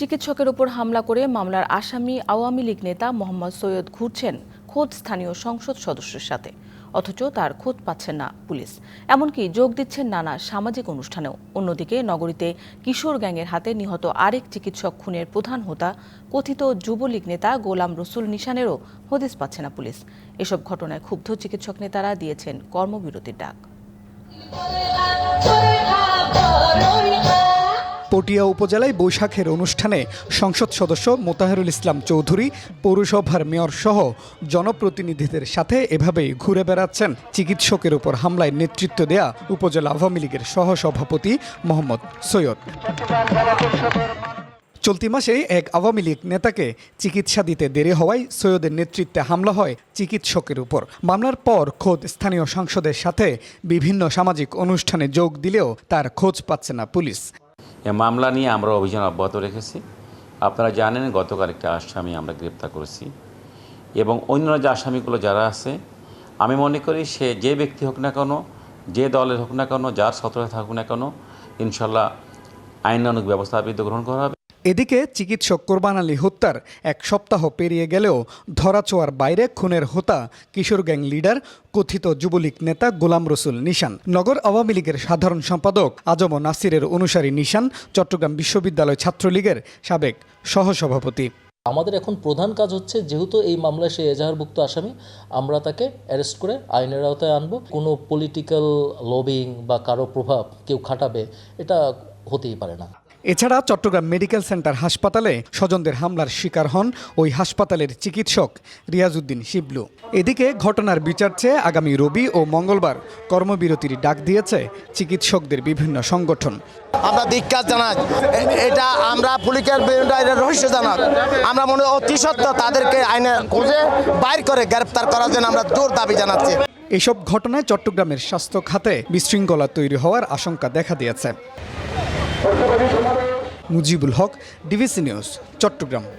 চিকিৎসকের উপর হামলা করে মামলার আসামি আওয়ামী লীগ নেতা মোহাম্মদ সৈয়দ ঘুরছেন খোদ স্থানীয় সংসদ সদস্যের সাথে। অথচ তার খোঁজ পাচ্ছেন না পুলিশ। এমনকি যোগ দিচ্ছেন নানা সামাজিক অনুষ্ঠানেও। অন্যদিকে নগরীতে কিশোর গ্যাংয়ের হাতে নিহত আরেক চিকিৎসক খুনের প্রধান হোতা, কথিত যুবলীগ নেতা গোলাম রসুল নিশানেরও হদিস পাচ্ছে না পুলিশ। এসব ঘটনায় ক্ষুব্ধ চিকিৎসক নেতারা দিয়েছেন কর্মবিরতির ডাক। পটিয়া উপজেলায় বৈশাখের অনুষ্ঠানে সংসদ সদস্য মোতাহারুল ইসলাম চৌধুরী, পৌরসভার মেয়র সহ জনপ্রতিনিধিদের সাথে এভাবেই ঘুরে বেড়াচ্ছেন। চিকিৎসকের উপর হামলায় নেতৃত্ব দেয়া উপজেলা আওয়ামী লীগের সহসভাপতি মোহাম্মদ সৈয়দ। চলতি মাসে এক আওয়ামী লীগ নেতাকে চিকিৎসা দিতে দেরি হওয়ায় সৈয়দের নেতৃত্বে হামলা হয় চিকিৎসকের উপর। মামলার পর খোদ স্থানীয় সাংসদের সাথে বিভিন্ন সামাজিক অনুষ্ঠানে যোগ দিলেও তার খোঁজ পাচ্ছে না পুলিশ। এ মামলা নিয়ে আমরা অভিযান অব্যাহত রেখেছি। আপনারা জানেন গতকাল একটা আসামি আমরা গ্রেপ্তার করেছি এবং অন্যান্য যে আসামিগুলো যারা আছে, আমি মনে করি সে যে ব্যক্তি হোক না কেন, যে দলের হোক না কেন, যার সতর্কতা থাকুক না কেন, ইনশাল্লাহ আইনানুক ব্যবস্থা গ্রহণ করা হবে। এদিকে চিকিৎসক কোরবান আলী হত্যার এক সপ্তাহ পেরিয়ে গেলেও ধরাছোঁয়ার বাইরে খুনের হোতা কিশোর গ্যাং লিডার, কথিত যুবলীগ নেতা গোলাম রসুল নিশান। নগর আওয়ামী লীগের সাধারণ সম্পাদক আজম নাসিরের অনুসারী নিশান চট্টগ্রাম বিশ্ববিদ্যালয় ছাত্রলীগের সাবেক সহসভাপতি। আমাদের এখন প্রধান কাজ হচ্ছে যেহেতু এই মামলায় সে এজাহারভুক্ত আসামি, আমরা তাকে অ্যারেস্ট করে আইনের আওতায় আনব। কোনো পলিটিক্যাল লবিং বা কারও প্রভাব কেউ খাটাবে, এটা হতেই পারে না। এছাড়া চট্টগ্রাম মেডিকেল সেন্টার হাসপাতালে স্বজনদের হামলার শিকার হন ওই হাসপাতালের চিকিৎসক রিয়াজউদ্দিন শিবলু। এদিকে ঘটনার বিচার চেয়ে আগামী রবি ও মঙ্গলবার কর্মবিরতির ডাক দিয়েছে চিকিৎসকদের বিভিন্ন সংগঠন। আমরা ধিক্কার জানাই। এটা আমরা পুলিশের এটা রহস্য জানাই। আমরা মনে অতি সত্য তাদেরকে আইনে খুঁজে বাইর করে গ্রেপ্তার করার জন্য আমরা জোর দাবি জানাচ্ছি। এসব ঘটনায় চট্টগ্রামের স্বাস্থ্য খাতে বিশৃঙ্খলা তৈরি হওয়ার আশঙ্কা দেখা দিয়েছে। Mujibul Haque DVC news Chattogram.